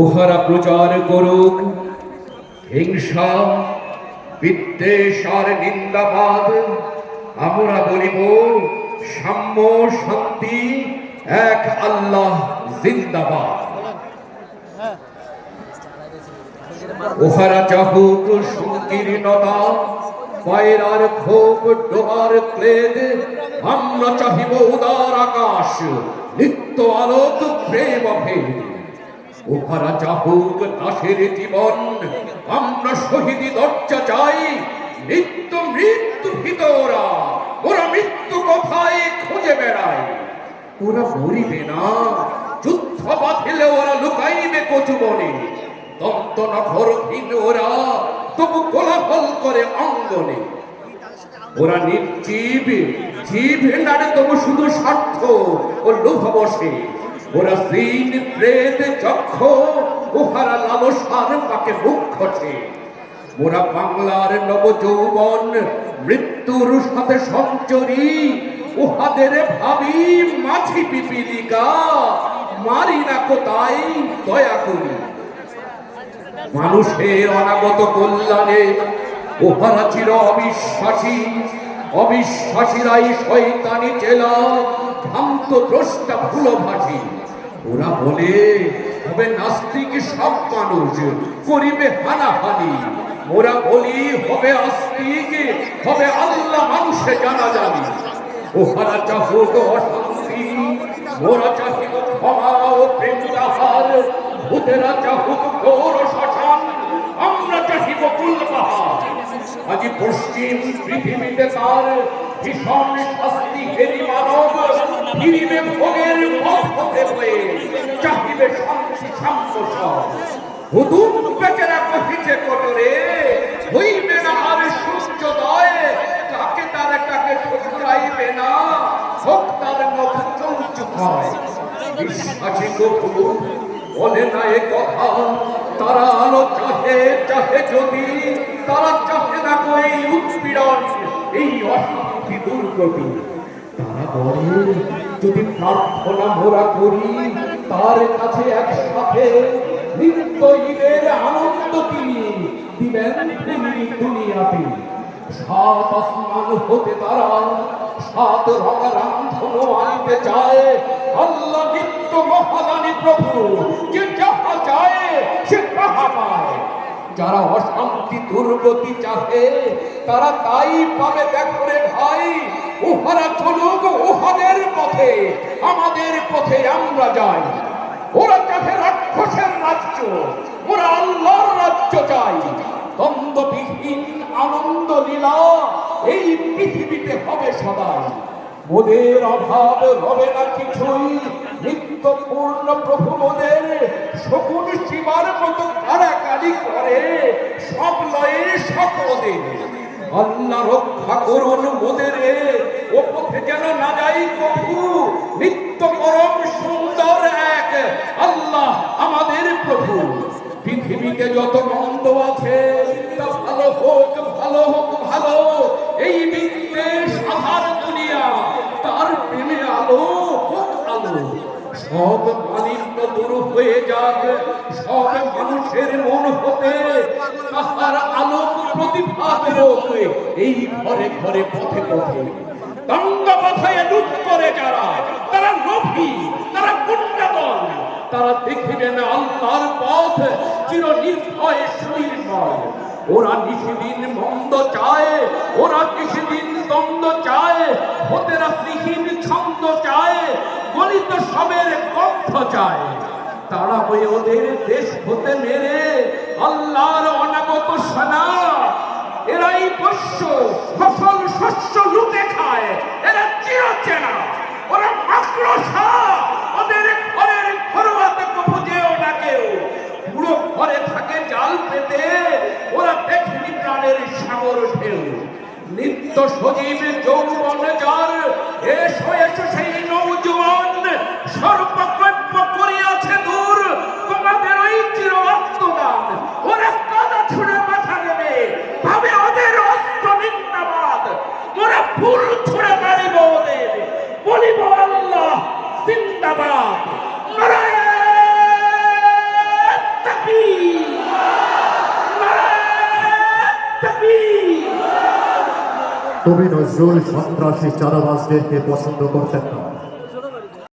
উহারা প্রচার করুক। হিংসা, বিদ্বেষ আর নিন্দাবাদ, আমরা বলিব সাম্য শান্তি এক আল্লাহ জিন্দাবাদ। উহারা চাহুক সংকীর্ণতা, পায়রার ক্ষোভ ডোবার ক্লেদ, আমরা চাহিব উদার আকাশ, নিত্য আলোক, প্রেম ভেদ। উহারা চাহুক দাসের জীবন। আমরা শহীদি দরজা চাই। নিত্য মৃত্যু ভিতরা। ওরা ওরা মৃত্যু কোথায় খুঁজে বেড়ায়? ওরা মরিবে না। যুদ্ধ বাঁধিলে ওরা লুকাইবে কচু বনে। দন্ত নখরহীন ওরা। তবু কোলাহল করে অঙ্গনে। ওরা নির্জীব। জীব নাড়ে তবু শুধু স্বার্থ ও লোভ বসে। ওরা সিন প্রেত চক্ষ উহারা লালসার পাকে মুখ খসে ওরা বাংলার নব যৌবন মৃত্যুর সাথে সঞ্চরী, উহাদের ভাবি মাছি পিপিলিকা, মারি না কোথায় দয়া করি। মানুষের অনাগত কল্যাণে উহারা চির অবিশ্বাসী, অবিশ্বাসীরাই শয়তানি চেলা, ভ্রান্ত দ্রষ্টা ভুলভাষী ওরা বলে হবে নাস্তিক সব মানুষ করিবে হানাহানি। ওরা বলি, হবে আস্তিক, হবে আল্লাহ মানুষে জানা জানি। ওহারা চাহুক অশান্তি, মোরা চাহিব ক্ষমা ও প্রেম তাহার। ভূতেরা চাহুক গৌর শ্মশান, আমরা চাহিব কুলবাহার আজি পশ্চিম পৃথিবীতে তার ভীষণ শাস্তি হেরি মানব, ফিরিবে ভোগের হয়ে চাহিবে শান্তি শান্ত হুদুম বেচারা কহিছে কটরে হইবে না আর সূর্যোদয়। কাকে তার কাকে ঠকুরাইবে না। হোক মুখ চৌচুক হয় বিশ্বাসী গভু বলে না এ কথা। তারা আলো চাহে চাহে যদি, তারা চাহে না কো এই উৎপীড়ন, এই অশান্তি দুর্গতি। তারা বলে যদি প্রার্থনা মোরা করি, তার কাছে একসাথে নিত্য আনন্দ তিনি দিবেন দুনিয়াতে। সাত আসমান হতে তারা সাত রঙা রামধনু আনতে চায়। আল্লাহ নিত্য মহাদানী প্রভু যারা অশান্তি দুর্গতি চাহে, তারা তাই পাবে দেখো রে ভাই, উহারা চলুক উহাদের পথে, আমাদের পথে আমরা যাই। ওরা চাহে রাক্ষসের রাজ্য, ওরা আল্লাহর রাজ্য চাই। দ্বন্দ্ববিহীন আনন্দ লীলা এই পৃথিবীতে হবে সদাই মোদের অভাব হবে না কিছুই, নিত্য পূর্ণ প্রভু মোদের লয়ে সকলের আল্লাহ রক্ষা করুন মোদের। ও পথে যেন না যাই প্রভু নিত্য পরম সুন্দর এক আল্লাহ আমাদের প্রভু। পৃথিবীতে যত মন্দ আছে, তা ভালো হোক ভালো হোক, ভালো। এই বিদ্বেষ আহার দুনিয়া, তার প্রেমে আলো হোক আলো? সব মালিন্য দূর হয়ে যাক, সব মানুষের মন হতে তাহার আলোক প্রতিভাত হোক এই ঘরে ঘরে পথে পথে। দাঙ্গা মাথায় লুট করে যারা, তারা লোভী, তারা গুন্ডাদল তারা দেখিবে না আল্লাহর পথ চির নির্ভয় সুনির্ভয় ওরা নিশিদিন মন্দ চায়, ওরা নিশিদিন দ্বন্দ্ব চায় হতেরা শ্রীহীন ছন্দ চায়, গলিত সবের কণ্ঠ চায়। তারা হয়ে ওদের দেশ হতে মেরে আল্লাহর অনাগত সেনা। এরাই পোষ্য, ফসল, শস্য লুটে খায়। এরা চিরচেনা। ওরা মাকড়সা ওদের ঘরের ঘরোয়াতে না কেউ পুরো ঘরে থাকে জাল পেতে। ওরা দেখেনি প্রাণের সাগর ঢেউ। নিত্য যৌবন যার। এসো এসো সেই ফুল ছুড়ে মারিব ওদের বলিব আল্লাহ জিন্দাবাদ। কবি নজরুল সন্ত্রাসী চারাবাসদেরকে পছন্দ করতেন না।